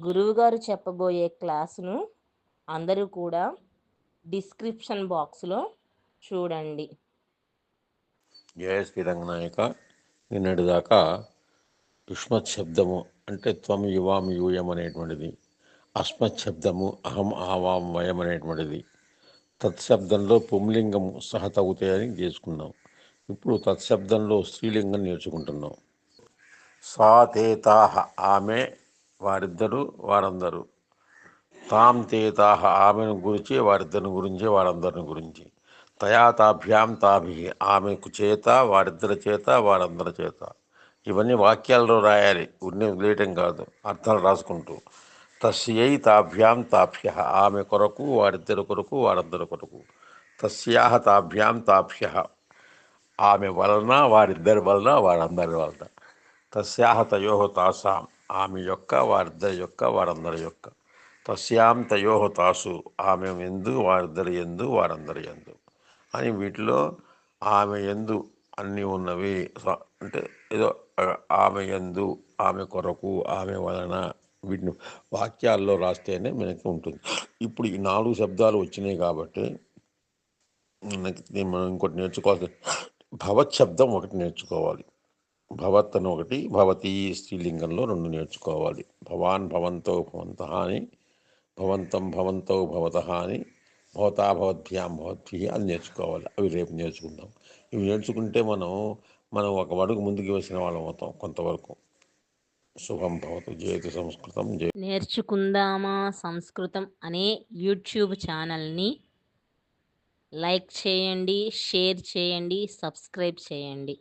గురువుగారు చెప్పబోయే క్లాసును అందరూ కూడా డిస్క్రిప్షన్ బాక్స్లో చూడండి. జయ శ్రీరంగనాయక నిన్నటిదాకా యుష్మత్ శబ్దము అంటే త్వం యువాం యూయం అనేటువంటిది. అస్మత్ శబ్దము అహం ఆవాం వయం అనేటువంటిది. తత్శబ్దంలో పుంలింగము సహతవుతాయని చేసుకున్నాం. ఇప్పుడు తత్శబ్దంలో స్త్రీలింగం నేర్చుకుంటున్నాం. సా తేతాహ ఆమె వారిద్దరు వారందరూ. తాం తేతాహ ఆమెను గురించి వారిద్దరిని గురించి వారందరిని గురించి. తయా తాభ్యాం తాభి ఆమెకు చేత వారిద్దరి చేత వారందరి చేత. ఇవన్నీ వాక్యాల్లో రాయాలి. ఉన్ని వదిలేయటం కాదు. అర్థాలు రాసుకుంటూ. తస్యై తాభ్యాం తాభ్య ఆమె కొరకు వారిద్దరి కొరకు వారందరి కొరకు. తస్యాహ తాభ్యాం తాభ్య ఆమె వలన వారిద్దరి వలన వారందరి వలన. తస్యాహ తయోహ తాసాం. ఆమె యొక్క వారిద్దరి యొక్క వారందరి యొక్క. తస్యాం తయోహ తాసు ఆమె ఎందు వారిద్దరి ఎందు వారందరి ఎందు. అని వీటిలో ఆమె ఎందు అన్నీ ఉన్నవి అంటే ఏదో ఆమె ఎందు ఆమె కొరకు ఆమె వలన వీటిని వాక్యాల్లో రాస్తేనే మనకి ఉంటుంది. ఇప్పుడు ఈ నాలుగు శబ్దాలు వచ్చినాయి కాబట్టి మనకి మనం ఇంకోటి నేర్చుకోవాల్సి భవత్ శబ్దం ఒకటి నేర్చుకోవాలి. భవత్ అని ఒకటి భవతి స్త్రీలింగంలో రెండు నేర్చుకోవాలి. భవాన్ భవంతో భవంత అని భవంతం భవంతో భవత అని భవతా భవద్భ్యాం భవద్భి అని నేర్చుకోవాలి. అవి రేపు నేర్చుకుందాం. ఇవి నేర్చుకుంటే మనం మనం ఒక అడుగు ముందుకు వేసిన వాళ్ళం అవుతాం కొంతవరకు. శుభం భవతు. జయతి సంస్కృతం. జయ నేర్చుకుందామా సంస్కృతం అనే యూట్యూబ్ ఛానల్ని లైక్ చేయండి షేర్ చేయండి సబ్స్క్రైబ్ చేయండి.